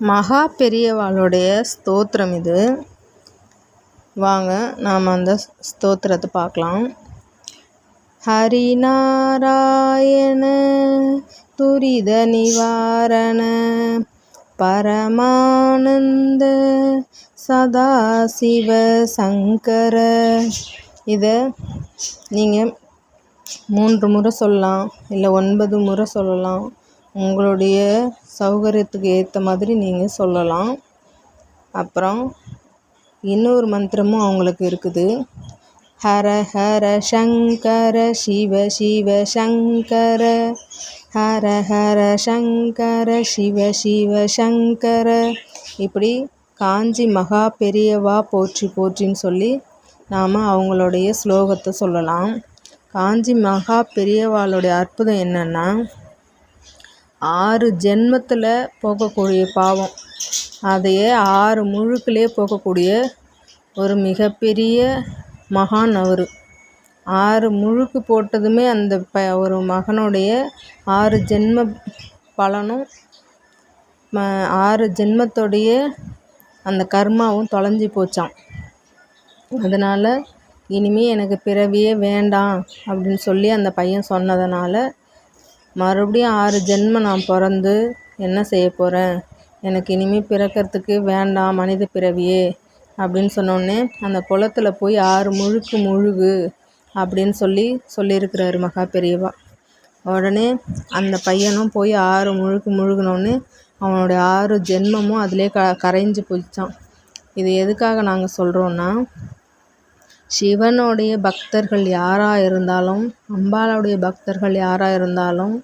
மகா பெரியவாளுடைய ஸ்தோத்திரம் இது. வாங்க நாம் அந்த ஸ்தோத்திரத்தை பார்க்கலாம். ஹரிநாராயண துரித நிவாரண பரமானந்த சதாசிவ சங்கர. இதை நீங்கள் மூன்று முறை சொல்லலாம் இல்லை ஒன்பது முறை சொல்லலாம். உங்களுடைய சௌகரியத்துக்கு ஏற்ற மாதிரி நீங்கள் சொல்லலாம். அப்புறம் இன்னொரு மந்திரமும் அவங்களுக்கு இருக்குது. ஹர ஹர சங்கர சிவ சிவ சங்கர. ஹர ஹர சங்கர சிவ சிவ சங்கர. இப்படி காஞ்சி மகா பெரியவா போற்றி போற்றின்னு சொல்லி நாம் அவங்களுடைய ஸ்லோகத்தை சொல்லலாம். காஞ்சி மகா பெரியவாளுடைய அற்புதம் என்னென்னா ஆறு ஜென்மத்தில் போகக்கூடிய பாவம். அதையே ஆறு முழுக்கிலே போகக்கூடிய ஒரு மிகப்பெரிய மகான் அவர். ஆறு முழுக்கு போட்டதுமே அந்த ப ஒரு மகனுடைய ஆறு ஜென்ம பலனும் ம ஆறு ஜென்மத்துடைய அந்த கர்மாவும் தொலைஞ்சி போச்சான் அதனால் இனிமேல் எனக்கு பிறவியே வேண்டாம் அப்படின்னு சொல்லி அந்த பையன் சொன்னதுனால மறுபடியும் ஆறு ஜென்மம் நான் பிறந்து என்ன செய்ய போகிறேன் எனக்கு இனிமேல் பிறக்கிறதுக்கு வேண்டாம் மனித பிறவியே அப்படின்னு சொன்னோடனே அந்த குளத்தில் போய் ஆறு முழுக்கு முழுகு அப்படின்னு சொல்லி சொல்லியிருக்கிறாரு மகா பெரியவா. உடனே அந்த பையனும் போய் ஆறு முழுக்கு முழுகினோடனே அவனுடைய ஆறு ஜென்மமும் அதிலே க கரைஞ்சி போயிடுச்சான் இது எதுக்காக நாங்கள் சொல்கிறோன்னா சிவனுடைய பக்தர்கள் யாராக இருந்தாலும் அம்பாளுடைய பக்தர்கள் யாராக இருந்தாலும்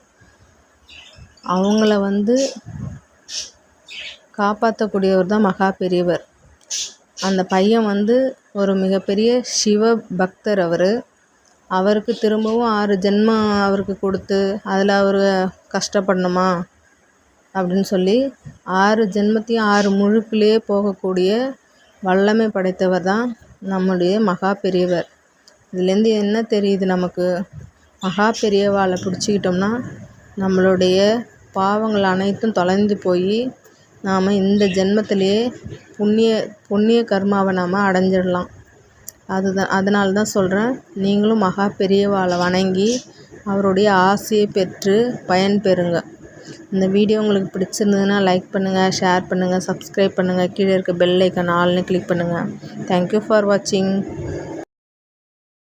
அவங்கள வந்து காப்பாற்றக்கூடியவர் தான் மகா பெரியவர். அந்த பையன் வந்து ஒரு மிகப்பெரிய சிவ பக்தர் அவர். அவருக்கு திரும்பவும் ஆறு ஜென்மம் அவருக்கு கொடுத்து அதில் அவர் கஷ்டப்படணுமா? அப்படின்னு சொல்லி ஆறு ஜென்மத்தையும் ஆறு முழுக்கிலே போகக்கூடிய வல்லமை படைத்தவர் தான் நம்முடைய மகா பெரியவர். இதுலேருந்து என்ன தெரியுது நமக்கு? மகா பெரியவாளை பிடிச்சிக்கிட்டோம்னா நம்மளுடைய பாவங்கள் அனைத்தும் தொலைந்து போய் நாம் இந்த ஜென்மத்திலேயே புண்ணிய புண்ணிய கர்மாவை நாம் அடைஞ்சிடலாம். அதுதான் அதனால தான் சொல்கிறேன் நீங்களும் மகா பெரியவாளை வணங்கி அவருடைய ஆசையை பெற்று பயன்பெறுங்க இந்த வீடியோ உங்களுக்கு பிடிச்சிருந்ததுன்னா லைக் பண்ணுங்கள் ஷேர் பண்ணுங்கள் சப்ஸ்கிரைப் பண்ணுங்கள் கீழே இருக்க பெல் ஐக்கன் ஆல்னு கிளிக் பண்ணுங்கள் தேங்க்யூ ஃபார் வாட்சிங்